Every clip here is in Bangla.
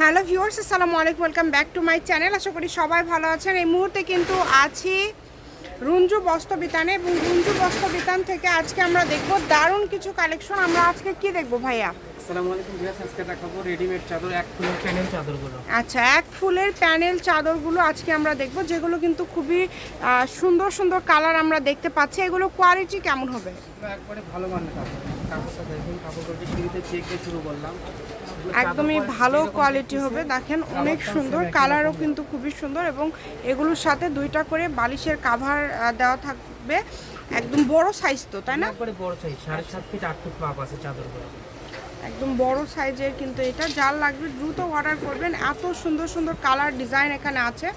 হ্যালো ভিউয়ার্স আসসালামু আলাইকুম welcome back to my channel. আশা করি সবাই ভালো আছেন। এই মুহূর্তে কিন্তু আছি রুঞ্জু বস্ত্র বস্ত্রবিতানে এবং রুঞ্জু বস্ত্রবিতান থেকে আজকে আমরা দেখব দারুণ কিছু কালেকশন আমরা আজকে কি দেখব ভাইয়া? আসসালামু আলাইকুম ভিউয়ার্স আজকে দেখাবো রেডিমেড চাদর এক ফুলের প্যানেল চাদরগুলো। আচ্ছা এক ফুলের প্যানেল চাদরগুলো আজকে আমরা দেখব যেগুলো কিন্তু খুবই সুন্দর সুন্দর কালার আমরা দেখতে পাচ্ছি। এগুলো কোয়ালিটি কেমন হবে? একবারে ভালো মানের কাপড়। কাপড়টা দেখুন কাপড় কোয়ালিটি চেক দিয়ে শুরু করলাম একদমই ভালো কোয়ালিটি হবে। দেখেন অনেক সুন্দর কালারও কিন্তু খুবই সুন্দর এবং এগুলোর সাথে দুইটা করে বালিশের কাভার দেওয়া থাকবে। একদম বড় সাইজ তো তাই না? বড় সাইজ সাড়ে সাত ফিট আট ফিট মাপ আছে চাদরগুলো একদম বড় সাইজের কিন্তু এটা। যার লাগবে দ্রুত অর্ডার করবেন। এত সুন্দর সুন্দর কালার ডিজাইন এখানে আছে।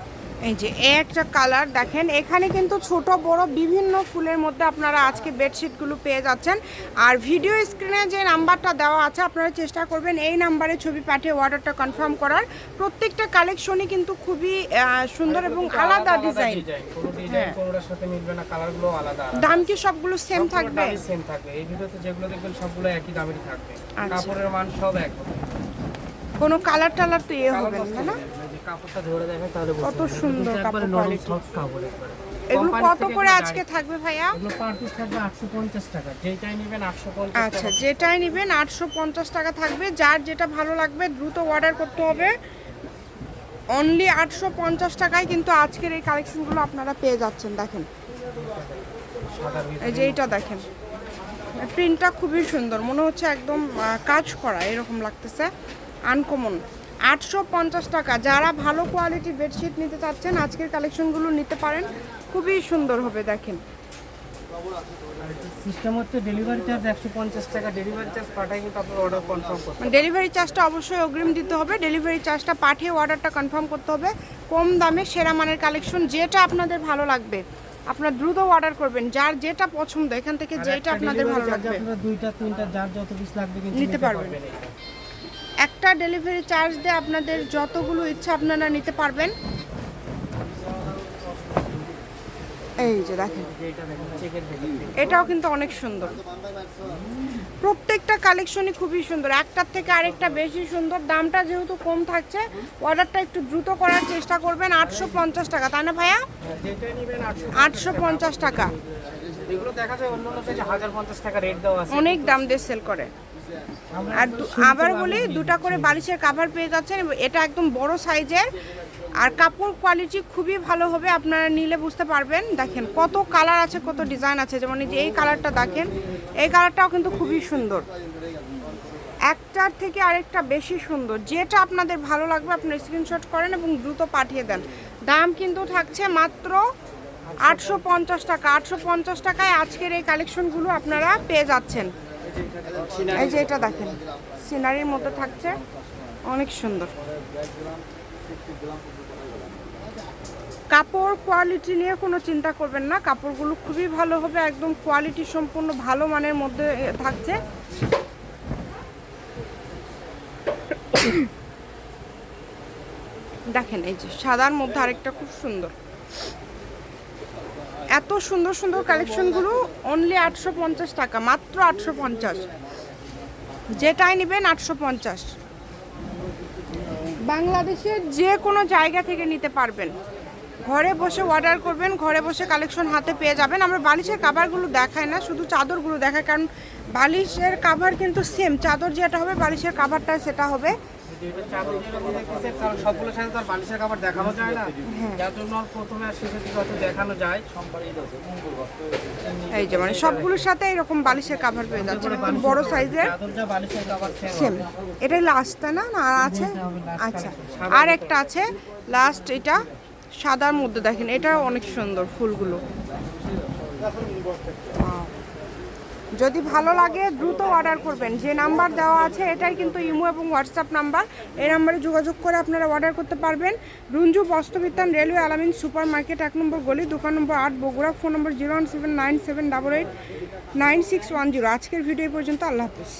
এই যে এ একটা কালার দেখেন এখানে কিন্তু ছোট বড় বিভিন্ন ফুলের মধ্যে আপনারা আজকে বেডশিটগুলো পেয়ে যাচ্ছেন। আর ভিডিও স্ক্রিনে যে নাম্বারটা দেওয়া আছে আপনারা চেষ্টা করবেন এই নাম্বারে ছবি পাঠিয়ে অর্ডারটা কনফার্ম করার। প্রত্যেকটা কালেকশনই কিন্তু খুবই সুন্দর এবং আলাদা ডিজাইন হ্যাঁ। দাম কি সবগুলো সেম থাকবে? সেম থাকবে। এই ভিডিওতে যেগুলো দেখবেন সবগুলো একই দামেরই থাকবে। আচ্ছা। কাপড়ের মান সব এক কোনো কালার টালার তো ইয়ে হবে না কাপড়টা ধরে দেখেন তাহলে বুঝতে কত সুন্দর কাপড় কাপড় একবারে। এগুলো কত করে আজকে থাকবে ভাইয়া? এগুলো পার পিস থাকবে আটশো পঞ্চাশ টাকা। যেটাই নেবেন আটশো পঞ্চাশ আচ্ছা যেটাই নেবেন আটশো পঞ্চাশ টাকা থাকবে। যার যেটা ভালো লাগবে দ্রুত অর্ডার করতে হবে। অনলি আটশো পঞ্চাশ টাকায় কিন্তু আজকের এই কালেকশনগুলো আপনারা পেয়ে যাচ্ছেন দেখেন। এই যে এইটা দেখেন। প্রিন্টটা খুবই সুন্দর। মনে হচ্ছে একদম কাজ করা এরকম লাগতেছে। আনকমন আটশো পঞ্চাশ টাকা। যারা ভালো কোয়ালিটির বেডশিট নিতে চাচ্ছেন আজকের কালেকশনগুলো নিতে পারেন। খুবই সুন্দর হবে দেখেন। সিস্টেম হচ্ছে ডেলিভারি চার্জ একশো পঞ্চাশ টাকা। ডেলিভারি চার্জ পাঠাই কিন্তু আপনার অর্ডার কনফার্ম করতে ডেলিভারি চার্জটা অবশ্যই অগ্রিম দিতে হবে। ডেলিভারি চার্জটা পাঠিয়ে অর্ডারটা কনফার্ম করতে হবে। কম দামে সেরা মানের কালেকশন যেটা আপনাদের ভালো লাগবে আপনারা দ্রুত অর্ডার করবেন। যার যেটা পছন্দ এখান থেকে যেটা আপনাদের ভালো লাগবে আপনারা দুইটা তিনটা যার যত পিস লাগবে নিতে পারবেন। একটা ডেলিভারি চার্জ দিয়ে আপনাদের যতগুলো ইচ্ছা আপনারা নিতে পারবেন। এই যে দেখেন এটাও কিন্তু অনেক সুন্দর। প্রত্যেকটা কালেকশনই খুবই সুন্দর একটার থেকে আরেকটা বেশি সুন্দর। দামটা যেহেতু কম থাকছে অর্ডারটা একটু দ্রুত করার চেষ্টা করবেন আটশো পঞ্চাশ টাকা। তাই না ভাইয়া? আটশো পঞ্চাশ টাকা। অনেক দাম দিয়ে সেল করে। আর আবার বলি, দুটা করে বালিশের কাভার পেয়ে যাচ্ছেন এটা একদম বড় সাইজের আর কাপড় কোয়ালিটি খুবই ভালো হবে, আপনারা নিলে বুঝতে পারবেন। দেখেন কত কালার আছে, কত ডিজাইন আছে। যেমন এই যে এই কালারটা দেখেন, এই কালারটাও কিন্তু খুবই সুন্দর। একটার থেকে আরেকটা বেশি সুন্দর। যেটা আপনাদের ভালো লাগবে আপনি স্ক্রিনশট করেন এবং দ্রুত পাঠিয়ে দেন। দাম কিন্তু থাকছে মাত্র আটশো পঞ্চাশ টাকা। আটশো পঞ্চাশ টাকায় আজকের এই কালেকশনগুলো আপনারা পেয়ে যাচ্ছেন। এই যে এটা দেখেন, সিনারির মধ্যে থাকছে, অনেক সুন্দর। কাপড় কোয়ালিটি নিয়ে কোনো চিন্তা করবেন না, কাপড়গুলো খুবই ভালো হবে, একদম কোয়ালিটি সম্পূর্ণ ভালো মানের মধ্যে থাকছে। দেখেন এই যে, সাদার মধ্যে আরেকটা খুব সুন্দর। এত সুন্দর সুন্দর কালেকশনগুলো অনলি আটশো পঞ্চাশ টাকা, মাত্র আটশো পঞ্চাশ। যেটাই নেবেন আটশো পঞ্চাশ। বাংলাদেশের যে কোনো জায়গা থেকে নিতে পারবেন। ঘরে বসে অর্ডার করবেন, ঘরে বসে কালেকশন হাতে পেয়ে যাবেন। আমরা বালিশের কাভারগুলো দেখাই না, শুধু চাদরগুলো দেখাই, কারণ বালিশের কাভার কিন্তু সেম চাদর যেটা হবে বালিশের কাভারটা সেটা হবে। কারণ সাথে তো আর বালিশের দেখানো যায় না। হ্যাঁ। যার জন্য প্রথমে আর দেখানো যায় এই যে মানে সবগুলোর সাথে এরকম বালিশের কাভার পেয়ে যাচ্ছে একদম বড় সাইজের সেম এটাই লাস্ট না? না আর আছে? আচ্ছা। আর একটা আছে। লাস্ট এটা সাদার মধ্যে দেখেন এটা অনেক সুন্দর ফুলগুলো. যদি ভালো লাগে, দ্রুত অর্ডার করবেন। যে নাম্বার দেওয়া আছে, এটাই কিন্তু ইমো এবং হোয়াটসঅ্যাপ নাম্বার এই নাম্বারে যোগাযোগ করে আপনারা অর্ডার করতে পারবেন। Runju Bastrabitan railway Alamin super market এক নম্বর গলি, দোকান নম্বর আট, Bogura, phone number zero one seven nine seven double eight nine six one zero আজকের ভিডিও পর্যন্ত, আল্লাহ হাফিজ।